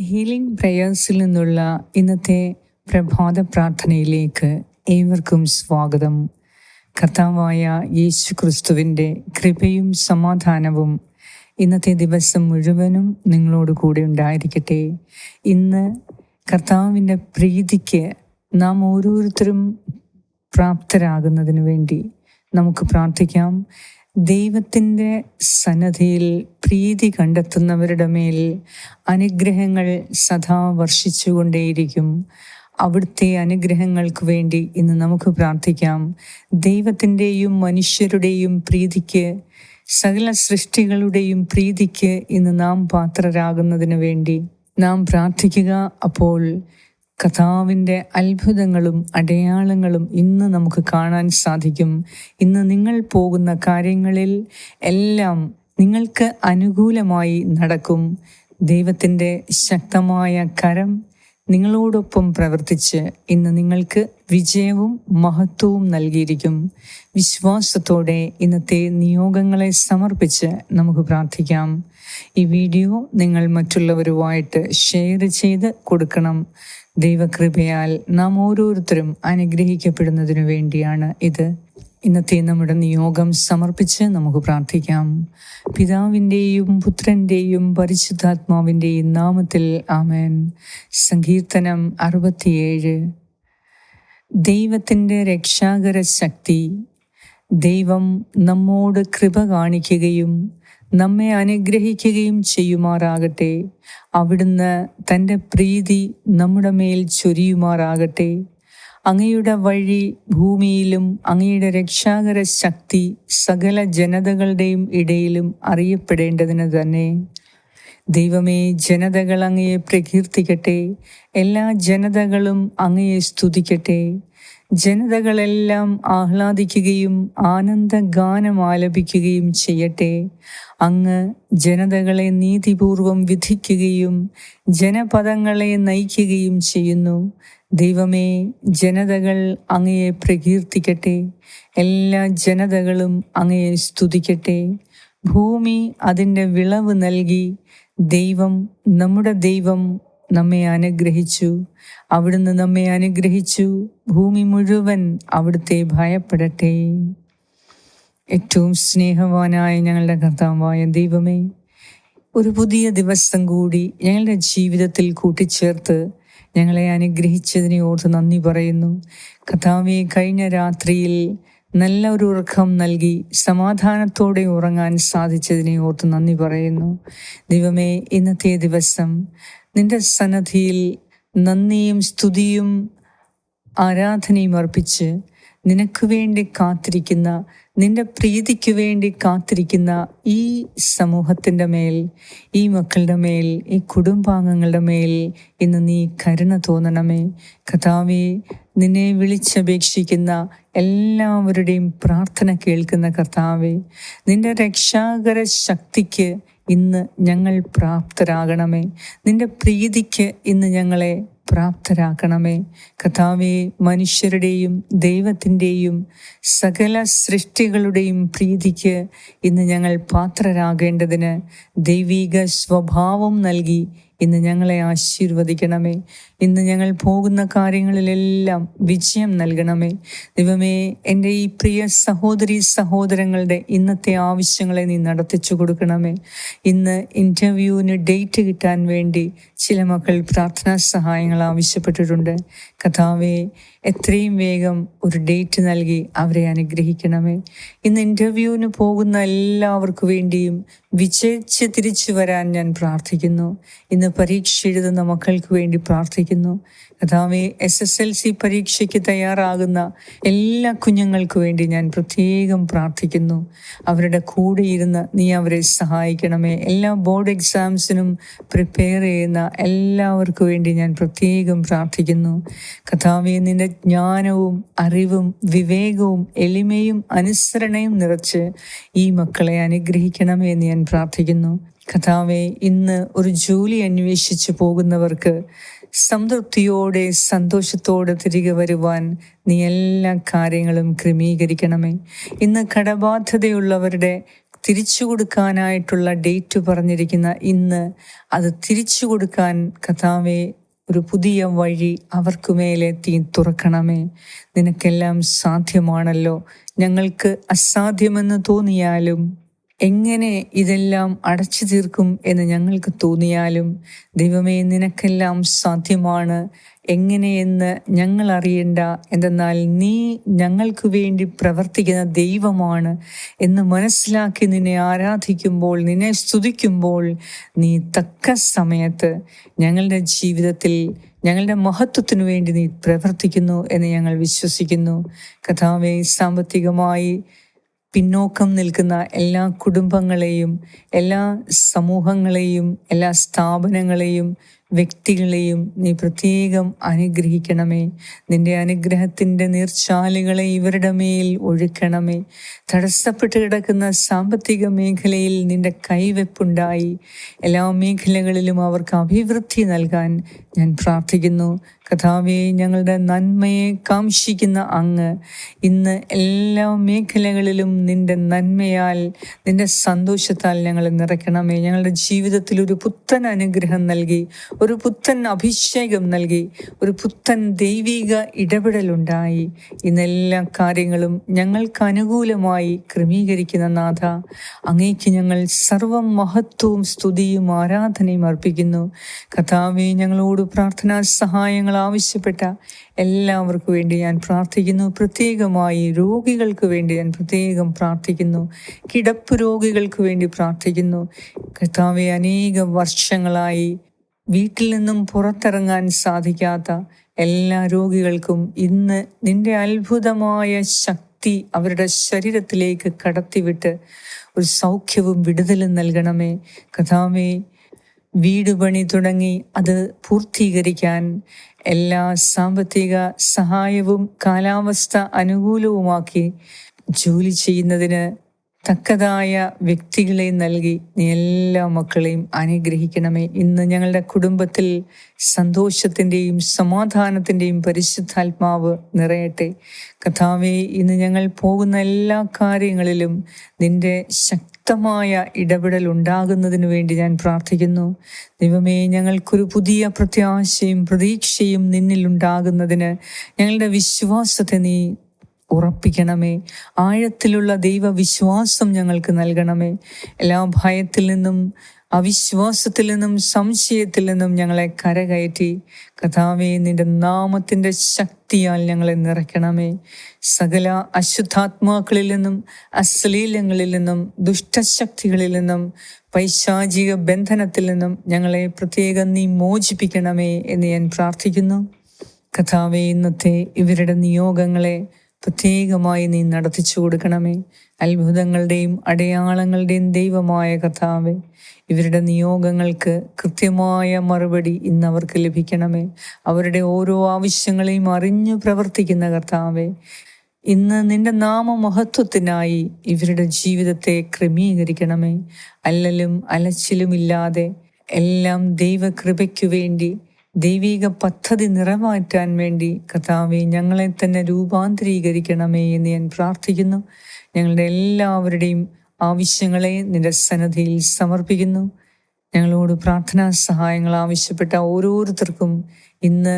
Healing പ്രയേഴ്സിൽ നിന്നുള്ള ഇന്നത്തെ പ്രഭാത പ്രാർത്ഥനയിലേക്ക് ഏവർക്കും സ്വാഗതം. കർത്താവായ യേശു ക്രിസ്തുവിന്റെ കൃപയും സമാധാനവും ഇന്നത്തെ ദിവസം മുഴുവനും നിങ്ങളോട് കൂടെ ഉണ്ടായിരിക്കട്ടെ. ഇന്ന് കർത്താവിന്റെ പ്രീതിക്ക് നാം ഓരോരുത്തരും പ്രാപ്തരാകുന്നതിന് വേണ്ടി നമുക്ക് പ്രാർത്ഥിക്കാം. ദൈവത്തിന്റെ സന്നദ്ധയിൽ പ്രീതി കണ്ടെത്തുന്നവരുടെ മേൽ അനുഗ്രഹങ്ങൾ സദാ വർഷിച്ചുകൊണ്ടേയിരിക്കും. അവിടുത്തെ അനുഗ്രഹങ്ങൾക്ക് വേണ്ടി ഇന്ന് നമുക്ക് പ്രാർത്ഥിക്കാം. ദൈവത്തിന്റെയും മനുഷ്യരുടെയും പ്രീതിക്ക് സകല സൃഷ്ടികളുടെയും പ്രീതിക്ക് ഇന്ന് നാം പാത്രരാകുന്നതിന് വേണ്ടി നാം പ്രാർത്ഥിക്കുക അപ്പോൾ കഥാവിന്റെ അത്ഭുതങ്ങളും അടയാളങ്ങളും ഇന്ന് നമുക്ക് കാണാൻ സാധിക്കും. ഇന്ന് നിങ്ങൾ പോകുന്ന കാര്യങ്ങളിൽ എല്ലാം നിങ്ങൾക്ക് അനുകൂലമായി നടക്കും. ദൈവത്തിന്റെ ശക്തമായ കരം നിങ്ങളോടൊപ്പം പ്രവർത്തിച്ച് ഇന്ന് നിങ്ങൾക്ക് വിജയവും മഹത്വവും നൽകിയിരിക്കും. വിശ്വാസത്തോടെ ഇന്നത്തെ നിയോഗങ്ങളെ സമർപ്പിച്ച് നമുക്ക് പ്രാർത്ഥിക്കാം. ഈ വീഡിയോ നിങ്ങൾ മറ്റുള്ളവരുമായിട്ട് ഷെയർ ചെയ്ത് കൊടുക്കണം. ദൈവകൃപയാൽ നാം ഓരോരുത്തരും അനുഗ്രഹിക്കപ്പെടുന്നതിനു വേണ്ടിയാണ് ഇത്. ഇന്നത്തെ നമ്മുടെ നിയോഗം സമർപ്പിച്ച് നമുക്ക് പ്രാർത്ഥിക്കാം. പിതാവിന്റെയും പുത്രന്റെയും പരിശുദ്ധാത്മാവിന്റെയും നാമത്തിൽ ആമേൻ. സങ്കീർത്തനം അറുപത്തിയേഴ്. ദൈവത്തിന്റെ രക്ഷാകര ശക്തി ദൈവം നമ്മോട് കൃപ കാണിക്കുകയും നമ്മെ അനുഗ്രഹിക്കുകയും ചെയ്യുമാറാകട്ടെ. അവിടുന്ന് തന്റെ പ്രീതി നമ്മുടെ മേൽ ചൊരിയുമാറാകട്ടെ. അങ്ങയുടെ വഴി ഭൂമിയിലും അങ്ങയുടെ രക്ഷാകര ശക്തി സകല ജനതകളുടെയും ഇടയിലും അറിയപ്പെടേണ്ടതിന് തന്നെ. ദൈവമേ ജനതകൾ അങ്ങയെ പ്രകീർത്തിക്കട്ടെ. എല്ലാ ജനതകളും അങ്ങയെ സ്തുതിക്കട്ടെ. ജനതകളെല്ലാം ആഹ്ലാദിക്കുകയും ആനന്ദഗാനം ആലപിക്കുകയും ചെയ്യട്ടെ. അങ്ങ് ജനതകളെ നീതിപൂർവം വിധിക്കുകയും ജനപദങ്ങളെ നയിക്കുകയും ചെയ്യുന്നു. ദൈവമേ ജനതകൾ അങ്ങയെ പ്രകീർത്തിക്കട്ടെ. എല്ലാ ജനതകളും അങ്ങയെ സ്തുതിക്കട്ടെ. ഭൂമി അതിന്റെ വിളവ് നൽകി ദൈവം നമ്മുടെ ദൈവം നമ്മെ അനുഗ്രഹിച്ചു. അവിടുന്ന് നമ്മെ അനുഗ്രഹിച്ചു. ഭൂമി മുഴുവൻ അവിടുത്തെ ഭയപ്പെടട്ടെ. ഏറ്റവും സ്നേഹവാനായ ഞങ്ങളുടെ കർത്താവായ ദൈവമേ ഒരു പുതിയ ദിവസം കൂടി ഞങ്ങളുടെ ജീവിതത്തിൽ കൂട്ടിച്ചേർത്ത് ഞങ്ങളെ അനുഗ്രഹിച്ചതിനെ ഓർത്ത് നന്ദി പറയുന്നു. കർത്താവെ കഴിഞ്ഞ രാത്രിയിൽ നല്ല ഒരു ഉറക്കം നൽകി സമാധാനത്തോടെ ഉറങ്ങാൻ സാധിച്ചതിനെ ഓർത്ത് നന്ദി പറയുന്നു. ദൈവമേ ഇന്നത്തെ ദിവസം നിന്റെ സന്നദ്ധിയിൽ നന്ദിയും സ്തുതിയും ആരാധനയും അർപ്പിച്ച് നിനക്ക് വേണ്ടി കാത്തിരിക്കുന്ന നിന്റെ പ്രീതിക്ക് വേണ്ടി കാത്തിരിക്കുന്ന ഈ സമൂഹത്തിന്റെ മേൽ ഈ മക്കളുടെ മേൽ ഈ കുടുംബാംഗങ്ങളുടെ മേൽ ഇന്ന് നീ കരുണ തോന്നണമേ. കഥാവെ നിന്നെ വിളിച്ചപേക്ഷിക്കുന്ന എല്ലാവരുടെയും പ്രാർത്ഥന കേൾക്കുന്ന കർത്താവെ നിന്റെ രക്ഷാകര ശക്തിക്ക് ഇന്ന് ഞങ്ങൾ പ്രാപ്തരാകണമേ. നിന്റെ പ്രീതിക്ക് ഇന്ന് ഞങ്ങളെ പ്രാപ്തരാക്കണമേ. കഥാവെ മനുഷ്യരുടെയും ദൈവത്തിന്റെയും സകല സൃഷ്ടികളുടെയും പ്രീതിക്ക് ഇന്ന് ഞങ്ങൾ പാത്രരാകേണ്ടതിന് ദൈവീക സ്വഭാവം നൽകി ഇന്ന് ഞങ്ങളെ ആശീർവദിക്കണമേ. ഇന്ന് ഞങ്ങൾ പോകുന്ന കാര്യങ്ങളിലെല്ലാം വിജയം നൽകണമേ. ദൈവമേ എന്റെ ഈ പ്രിയ സഹോദരി സഹോദരങ്ങളുടെ ഇന്നത്തെ ആവശ്യങ്ങളെ നീ നടത്തിച്ചു കൊടുക്കണമേ. ഇന്ന് ഇന്റർവ്യൂവിന് ഡേറ്റ് കിട്ടാൻ വേണ്ടി ചില മക്കൾ പ്രാർത്ഥനാ സഹായങ്ങൾ ആവശ്യപ്പെട്ടിട്ടുണ്ട്. കഥാവെ എത്രയും വേഗം ഒരു ഡേറ്റ് നൽകി അവരെ അനുഗ്രഹിക്കണമേ. ഇന്ന് ഇന്റർവ്യൂവിന് പോകുന്ന എല്ലാവർക്കു വേണ്ടിയും വിജയിച്ച് തിരിച്ചു വരാൻ ഞാൻ പ്രാർത്ഥിക്കുന്നു. ഇന്ന് പരീക്ഷ എഴുതുന്ന മക്കൾക്ക് വേണ്ടി പ്രാർത്ഥിക്കുന്നു. കഥാവെ എസ് എസ് എൽ സി പരീക്ഷയ്ക്ക് തയ്യാറാകുന്ന എല്ലാ കുഞ്ഞുങ്ങൾക്ക് വേണ്ടി ഞാൻ പ്രത്യേകം പ്രാർത്ഥിക്കുന്നു. അവരുടെ കൂടെ ഇരുന്ന് നീ അവരെ സഹായിക്കണമേ. എല്ലാ ബോർഡ് എക്സാംസിനും പ്രിപ്പയർ ചെയ്യുന്ന എല്ലാവർക്കു വേണ്ടി ഞാൻ പ്രത്യേകം പ്രാർത്ഥിക്കുന്നു. കഥാവെ നിന്റെ ജ്ഞാനവും അറിവും വിവേകവും എളിമയും അനുസരണയും നിറച്ച് ഈ മക്കളെ അനുഗ്രഹിക്കണമേ എന്ന് ഞാൻ പ്രാർത്ഥിക്കുന്നു. കഥാവെ ഇന്ന് ഒരു ജോലി അന്വേഷിച്ചു പോകുന്നവർക്ക് സംതൃപ്തിയോടെ സന്തോഷത്തോടെ തിരികെ വരുവാൻ നീ എല്ലാ കാര്യങ്ങളും ക്രമീകരിക്കണമേ. ഇന്ന് കടബാധ്യതയുള്ളവരുടെ തിരിച്ചു കൊടുക്കാനായിട്ടുള്ള ഡേറ്റ് പറഞ്ഞിരിക്കുന്ന ഇന്ന് അത് തിരിച്ചു കൊടുക്കാൻ കഥാവെ ഒരു പുതിയ വഴി അവർക്ക് മേലെ തീ തുറക്കണമേ. നിനക്കെല്ലാം സാധ്യമാണല്ലോ. ഞങ്ങൾക്ക് അസാധ്യമെന്ന് തോന്നിയാലും എങ്ങനെ ഇതെല്ലാം അടച്ചു തീർക്കും എന്ന് ഞങ്ങൾക്ക് തോന്നിയാലും ദൈവമേ നിനക്കെല്ലാം സാധ്യമാണ്. എങ്ങനെയെന്ന് ഞങ്ങൾ അറിയണ്ട. എന്തെന്നാൽ നീ ഞങ്ങൾക്ക് വേണ്ടി പ്രവർത്തിക്കുന്ന ദൈവമാണ് എന്ന് മനസ്സിലാക്കി നിന്നെ ആരാധിക്കുമ്പോൾ നിന്നെ സ്തുതിക്കുമ്പോൾ നീ തക്ക സമയത്ത് ഞങ്ങളുടെ ജീവിതത്തിൽ ഞങ്ങളുടെ മഹത്വത്തിനു വേണ്ടി നീ പ്രവർത്തിക്കുന്നു എന്ന് ഞങ്ങൾ വിശ്വസിക്കുന്നു. കഥാവേ സാമ്പത്തികമായി പിന്നോക്കം നിൽക്കുന്ന എല്ലാ കുടുംബങ്ങളെയും എല്ലാ സമൂഹങ്ങളെയും എല്ലാ സ്ഥാപനങ്ങളെയും വ്യക്തികളെയും നീ പ്രത്യേകം അനുഗ്രഹിക്കണമേ. നിന്റെ അനുഗ്രഹത്തിന്റെ നീർച്ചാലുകളെ ഇവരുടെ മേൽ ഒഴുക്കണമേ. തടസ്സപ്പെട്ട് കിടക്കുന്ന സാമ്പത്തിക മേഖലയിൽ നിന്റെ കൈവെപ്പുണ്ടായി. എല്ലാ മേഖലകളിലും അവർക്ക് അഭിവൃദ്ധി നൽകാൻ ഞാൻ പ്രാർത്ഥിക്കുന്നു കഥാവെ ഞങ്ങളുടെ നന്മയെ കാംക്ഷിക്കുന്ന അങ്ങ്. ഇന്ന് എല്ലാ മേഖലകളിലും നിന്റെ നന്മയാൽ നിന്റെ സന്തോഷത്താൽ ഞങ്ങൾ നിറയ്ക്കണമേ. ഞങ്ങളുടെ ജീവിതത്തിൽ ഒരു പുത്തൻ അനുഗ്രഹം നൽകി ഒരു പുത്തൻ അഭിഷേകം നൽകി ഒരു പുത്തൻ ദൈവിക ഇടപെടലുണ്ടായി ഇന്നെല്ലാ കാര്യങ്ങളും ഞങ്ങൾക്ക് അനുകൂലമായി ക്രമീകരിക്കുന്ന നാഥ അങ്ങേക്ക് ഞങ്ങൾ സർവം മഹത്വവും സ്തുതിയും ആരാധനയും അർപ്പിക്കുന്നു. കഥാവെ ഞങ്ങളോട് പ്രാർത്ഥനാ സഹായങ്ങൾ ആവശ്യപ്പെട്ട എല്ലാവർക്കും വേണ്ടി ഞാൻ പ്രാർത്ഥിക്കുന്നു. പ്രത്യേകമായി രോഗികൾക്ക് വേണ്ടി ഞാൻ പ്രത്യേകം പ്രാർത്ഥിക്കുന്നു. കിടപ്പ് രോഗികൾക്ക് വേണ്ടി പ്രാർത്ഥിക്കുന്നു. കർത്താവെ അനേകം വർഷങ്ങളായി വീട്ടിൽ നിന്നും പുറത്തിറങ്ങാൻ സാധിക്കാത്ത എല്ലാ രോഗികൾക്കും ഇന്ന് നിന്റെ അത്ഭുതമായ ശക്തി അവരുടെ ശരീരത്തിലേക്ക് കടത്തിവിട്ട് ഒരു സൗഖ്യവും വിടുതലും നൽകണമേ. കഥാവേ വീട് പണി തുടങ്ങി അത് പൂർത്തീകരിക്കാൻ എല്ലാ സാമ്പത്തിക സഹായവും കാലാവസ്ഥ അനുകൂലവുമാക്കി ജോലി ചെയ്യുന്നതിന് തക്കതായ വ്യക്തികളെ നൽകി നീ എല്ലാ മക്കളെയും അനുഗ്രഹിക്കണമേ. ഇന്ന് ഞങ്ങളുടെ കുടുംബത്തിൽ സന്തോഷത്തിന്റെയും സമാധാനത്തിന്റെയും പരിശുദ്ധാത്മാവ് നിറയട്ടെ. കഥാവെ ഇന്ന് ഞങ്ങൾ പോകുന്ന എല്ലാ കാര്യങ്ങളിലും നിന്റെ ശക്തമായ ഇടപെടൽ ഉണ്ടാകുന്നതിന് വേണ്ടി ഞാൻ പ്രാർത്ഥിക്കുന്നു. ദൈവമേ ഞങ്ങൾക്കൊരു പുതിയ പ്രത്യാശയും പ്രതീക്ഷയും നിന്നിൽ ഉണ്ടാകുന്നതിന് ഞങ്ങളുടെ വിശ്വാസത്തെ നീ ഉറപ്പിക്കണമേ. ആഴത്തിലുള്ള ദൈവവിശ്വാസം ഞങ്ങൾക്ക് നൽകണമേ. എല്ലാ ഭയത്തിൽ നിന്നും അവിശ്വാസത്തിൽ നിന്നും സംശയത്തിൽ നിന്നും ഞങ്ങളെ കരകയറ്റി. കഥാവേ നിന്റെ നാമത്തിന്റെ ശക്തിയാൽ ഞങ്ങളെ നിറയ്ക്കണമേ. സകല അശുദ്ധാത്മാക്കളിൽ നിന്നും അശ്ലീലങ്ങളിൽ നിന്നും ദുഷ്ടശക്തികളിൽ നിന്നും പൈശാചിക ബന്ധനത്തിൽ നിന്നും ഞങ്ങളെ പ്രത്യേകം നീ മോചിപ്പിക്കണമേ എന്ന് ഞാൻ പ്രാർത്ഥിക്കുന്നു. കഥാവേ ഇന്നത്തെ ഇവരുടെ നിയോഗങ്ങളെ പ്രത്യേകമായി നീ നടത്തിച്ചു കൊടുക്കണമേ. അത്ഭുതങ്ങളുടെയും അടയാളങ്ങളുടെയും ദൈവമായ കഥാവെ ഇവരുടെ നിയോഗങ്ങൾക്ക് കൃത്യമായ മറുപടി ഇന്ന് അവർക്ക് ലഭിക്കണമേ. അവരുടെ ഓരോ ആവശ്യങ്ങളെയും അറിഞ്ഞു പ്രവർത്തിക്കുന്ന കർത്താവെ ഇന്ന് നിന്റെ നാമമഹത്വത്തിനായി ഇവരുടെ ജീവിതത്തെ ക്രമീകരിക്കണമേ. അല്ലലും അലച്ചിലുമില്ലാതെ എല്ലാം ദൈവകൃപയ്ക്കു വേണ്ടി ദൈവിക പദ്ധതി നിറമാറ്റാൻ വേണ്ടി കഥാവെ ഞങ്ങളെ തന്നെ രൂപാന്തരീകരിക്കണമേ എന്ന് ഞാൻ പ്രാർത്ഥിക്കുന്നു. ഞങ്ങളുടെ എല്ലാവരുടെയും ആവശ്യങ്ങളെ നിന്റെ സന്നദ്ധിയിൽ സമർപ്പിക്കുന്നു. ഞങ്ങളോട് പ്രാർത്ഥനാ സഹായങ്ങൾ ആവശ്യപ്പെട്ട ഓരോരുത്തർക്കും ഇന്ന്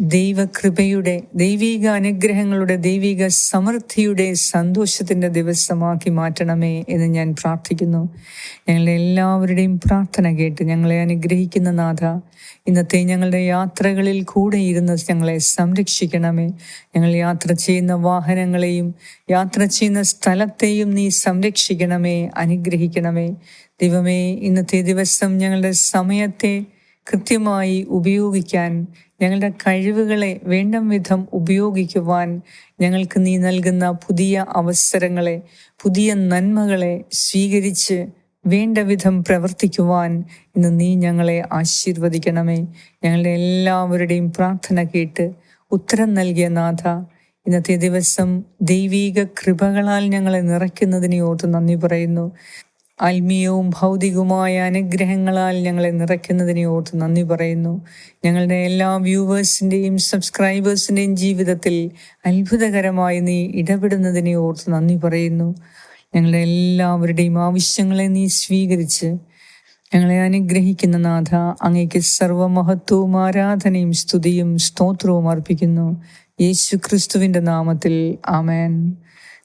ദൈവകൃപയുടെ ദൈവിക അനുഗ്രഹങ്ങളുടെ ദൈവിക സമൃദ്ധിയുടെ സന്തോഷത്തിന്റെ ദിവസമാക്കി മാറ്റണമേ എന്ന് ഞാൻ പ്രാർത്ഥിക്കുന്നു. ഞങ്ങളുടെ എല്ലാവരുടെയും പ്രാർത്ഥന കേട്ട് ഞങ്ങളെ അനുഗ്രഹിക്കുന്ന നാഥ ഇന്നത്തെ ഞങ്ങളുടെ യാത്രകളിൽ കൂടെ ഇരുന്ന് ഞങ്ങളെ സംരക്ഷിക്കണമേ. ഞങ്ങൾ യാത്ര ചെയ്യുന്ന വാഹനങ്ങളെയും യാത്ര ചെയ്യുന്ന സ്ഥലത്തെയും നീ സംരക്ഷിക്കണമേ അനുഗ്രഹിക്കണമേ. ദൈവമേ ഇന്നത്തെ ദിവസം ഞങ്ങളുടെ സമയത്തെ കൃത്യമായി ഉപയോഗിക്കാൻ ഞങ്ങളുടെ കഴിവുകളെ വേണ്ടം വിധം ഉപയോഗിക്കുവാൻ ഞങ്ങൾക്ക് നീ നൽകുന്ന പുതിയ അവസരങ്ങളെ പുതിയ നന്മകളെ സ്വീകരിച്ച് വേണ്ട വിധം പ്രവർത്തിക്കുവാൻ ഇന്ന് നീ ഞങ്ങളെ ആശീർവദിക്കണമേ. ഞങ്ങളുടെ എല്ലാവരുടെയും പ്രാർത്ഥന കേട്ട് ഉത്തരം നൽകിയ നാഥ ഇന്നത്തെ ദിവസം ദൈവീക കൃപകളാൽ ഞങ്ങളെ നിറയ്ക്കുന്നതിനെ ഓർത്ത് നന്ദി പറയുന്നു. ആത്മീയവും ഭൗതികവുമായ അനുഗ്രഹങ്ങളാൽ ഞങ്ങളെ നിറയ്ക്കുന്നതിനെ ഓർത്ത് നന്ദി പറയുന്നു. ഞങ്ങളുടെ എല്ലാ വ്യൂവേഴ്സിന്റെയും സബ്സ്ക്രൈബേഴ്സിന്റെയും ജീവിതത്തിൽ അത്ഭുതകരമായി നീ ഇടപെടുന്നതിനെ ഓർത്ത് നന്ദി പറയുന്നു. ഞങ്ങളുടെ എല്ലാവരുടെയും ആവശ്യങ്ങളെ നീ സ്വീകരിച്ച് ഞങ്ങളെ അനുഗ്രഹിക്കുന്ന നാഥ അങ്ങേക്ക് സർവമഹത്വവും ആരാധനയും സ്തുതിയും സ്തോത്രവും അർപ്പിക്കുന്നു. യേശു ക്രിസ്തുവിന്റെ നാമത്തിൽ ആമേൻ.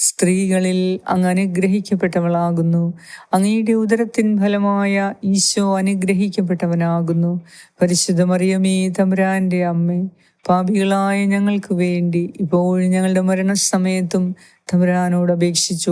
സ്ത്രീകളിൽ അങ്ങ് അനുഗ്രഹിക്കപ്പെട്ടവളാകുന്നു. അങ്ങയുടെ ഉദരത്തിൻ ഫലമായ ഈശോ അനുഗ്രഹിക്കപ്പെട്ടവനാകുന്നു. പരിശുദ്ധമറിയമേ തമ്പുരാന്റെ അമ്മേ പാപികളായ ഞങ്ങൾക്ക് വേണ്ടി ഇപ്പോഴും ഞങ്ങളുടെ മരണസമയത്തും തമ്പുരാനോട് അപേക്ഷിച്ചു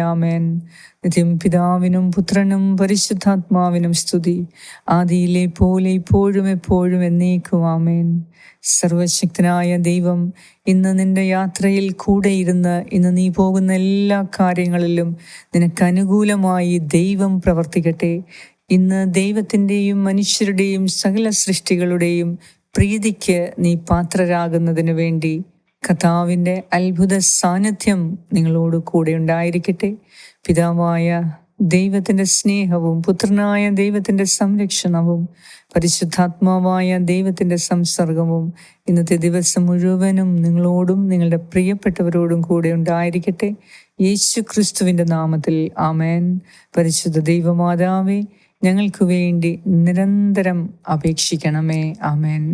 ആമേൻ. നിത്യം പിതാവിനും പുത്രനും പരിശുദ്ധാത്മാവിനും സ്തുതി. ആദിയിലെ പോലെ ഇപ്പോഴും എപ്പോഴും എന്നേക്കും ആമേൻ. സർവശക്തനായ ദൈവം ഇന്ന് നിന്റെ യാത്രയിൽ കൂടെ ഇരുന്ന് ഇന്ന് നീ പോകുന്ന എല്ലാ കാര്യങ്ങളിലും നിനക്ക് അനുകൂലമായി ദൈവം പ്രവർത്തിക്കട്ടെ. ഇന്ന് ദൈവത്തിന്റെയും മനുഷ്യരുടെയും സകല സൃഷ്ടികളുടെയും പ്രീതിക്ക് നീ പാത്രരാകുന്നതിന് വേണ്ടി കഥാവിന്റെ അത്ഭുത സാന്നിധ്യം നിങ്ങളോട് കൂടെ ഉണ്ടായിരിക്കട്ടെ. പിതാവായ ദൈവത്തിന്റെ സ്നേഹവും പുത്രനായ ദൈവത്തിന്റെ സംരക്ഷണവും പരിശുദ്ധാത്മാവായ ദൈവത്തിന്റെ സംസർഗവും ഇന്നത്തെ ദിവസം മുഴുവനും നിങ്ങളോടും നിങ്ങളുടെ പ്രിയപ്പെട്ടവരോടും കൂടെ ഉണ്ടായിരിക്കട്ടെ. യേശു ക്രിസ്തുവിന്റെ നാമത്തിൽ ആമേൻ. പരിശുദ്ധ ദൈവമാതാവേ ഞങ്ങൾക്ക് വേണ്ടി നിരന്തരം അപേക്ഷിക്കണമേ. ആമേൻ.